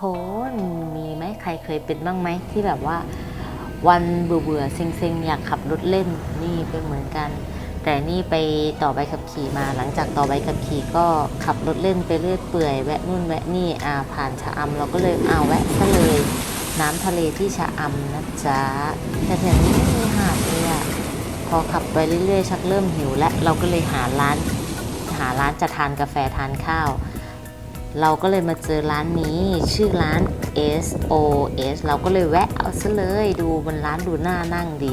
คนมีไหมใครเคยเป็นบ้างไหมที่แบบว่า วันเบื่อเบื่อๆเซ็งๆ อยากขับรถเล่นนี่เป็นเหมือนกัน แต่นี่ไปต่อใบขับขี่มา หลังจากต่อใบขับขี่ก็ขับรถเล่นไปเรื่อยเปื่อยแวะนู่นแวะนี่อ่าผ่านชะอำเราก็เลยเอาแวะซะเลยน้ำทะเลที่ชะอำนะจ๊ะแต่แถวนี้ไม่มีหาดเลยอะพอขับไปเรื่อยๆชักเริ่มหิวและเราก็เลยหาร้าน หาร้านจะทานกาแฟทานข้าว เราก็เลยมาเจอร้านนี้ชื่อร้าน SOS เราก็เลยแวะเอาซะเลยดูบนร้านดูหน้านั่งดี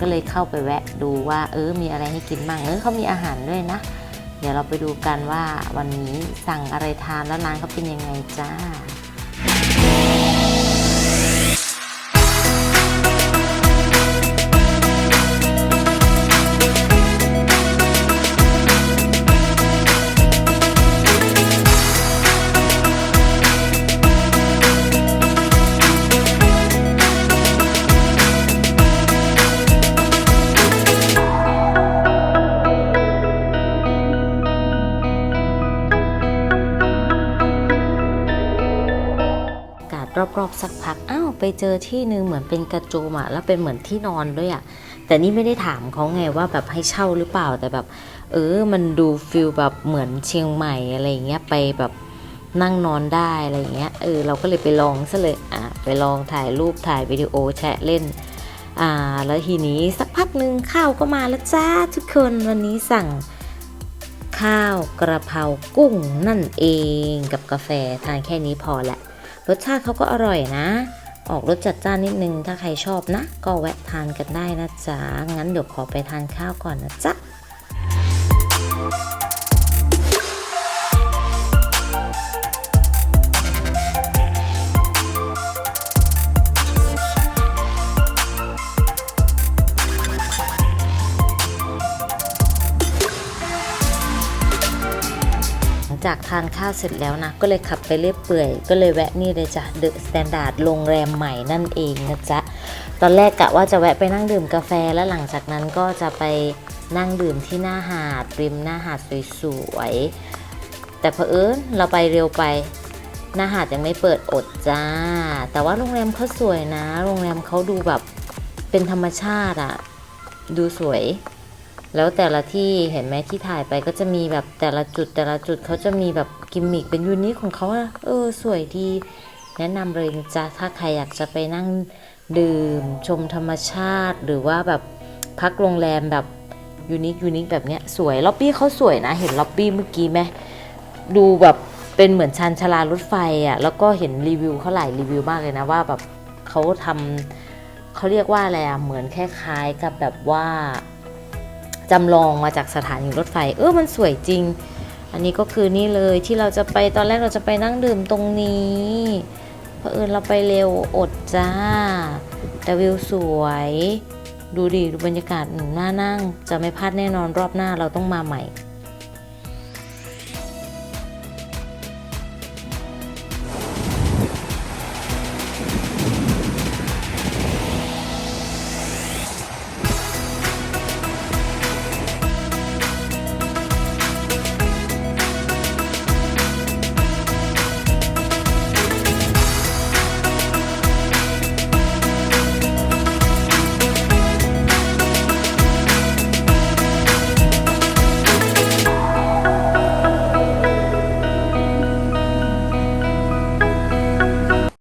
ก็เลยเข้าไปแวะดูว่าเออมีอะไรให้กินบ้างเออเขามีอาหารด้วยนะ เดี๋ยวเราไปดูกันว่าวันนี้สั่งอะไรทานแล้วร้านเขาเป็นยังไงจ้า รอบๆสักพักอ้าวไปเจอที่หนึ่งเหมือนเป็นกระโจมอะแล้วเป็นเหมือนที่นอนด้วยอะแต่นี่ไม่ได้ถามเขาไงว่าแบบให้เช่าหรือเปล่าแต่แบบ เออ มันดูฟิลแบบเหมือนเชียงใหม่อะไรเงี้ยไปแบบนั่งนอนได้อะไรเงี้ยเออเราก็เลยไปลองซะเลยอะไปลองถ่ายรูปถ่ายวิดีโอแชะเล่นอ่าแล้วทีนี้สักพักหนึ่งข้าวก็มาแล้วจ้าทุกคนวันนี้สั่งข้าวกระเพรากุ้งนั่นเองกับกาแฟทานแค่นี้พอละ รสชาติเขาก็อร่อยนะ ออกรสจัดจ้านนิดนึง ถ้าใครชอบนะ ก็แวะทานกันได้นะจ๊ะ งั้นเดี๋ยวขอไปทานข้าวก่อนนะจ๊ะ จากทานข้าวเสร็จแล้วนะ ก็เลยขับไปเรื่อยเปื่อย ก็เลยแวะนี่เลยจ้ะเดอะสแตนดาร์ดโรงแรมใหม่นั่นเองนะจ๊ะ ตอนแรกกะว่าจะแวะไปนั่งดื่มกาแฟแล้วหลังจากนั้นก็จะไปนั่งดื่มที่หน้าหาด ริมหน้าหาดสวยๆ แต่เผอิญเราไปเร็วไปหน้าหาดยังไม่เปิดอดจ้า แต่ว่าโรงแรมเขาสวยนะ โรงแรมเขาดูแบบเป็นธรรมชาติอะดูสวย แล้วแต่ละที่เห็นไหมที่ถ่ายไปก็จะมีแบบแต่ละจุดแต่ละจุดเขาจะมีแบบกิมมิคเป็นยูนิคของเขาอะเออสวยดี แนะนำเลยจ้ะถ้าใครอยากจะไปนั่งดื่มชมธรรมชาติ หรือว่าแบบพักโรงแรมแบบยูนิคยูนิคแบบเนี้ยสวยล็อบบี้เขาสวยนะ เห็นล็อบบี้เมื่อกี้ไหมดูแบบเป็นเหมือนชานชาลารถไฟอะแล้วก็เห็นรีวิวเขาหลายรีวิวมากเลยนะว่าแบบเขาทำเขาเรียกว่าอะไรอะเหมือนคล้ายๆกับแบบว่า จำลองมาจากสถานีรถไฟ เออมันสวยจริง อันนี้ก็คือนี่เลยที่เราจะไปตอนแรกเราจะไปนั่งดื่มตรงนี้เพอิญเราไปเร็วอดจ้า แต่วิวสวย ดูดิดูบรรยากาศหน่านั่ง จะไม่พลาดแน่นอนรอบหน้าเราต้องมาใหม่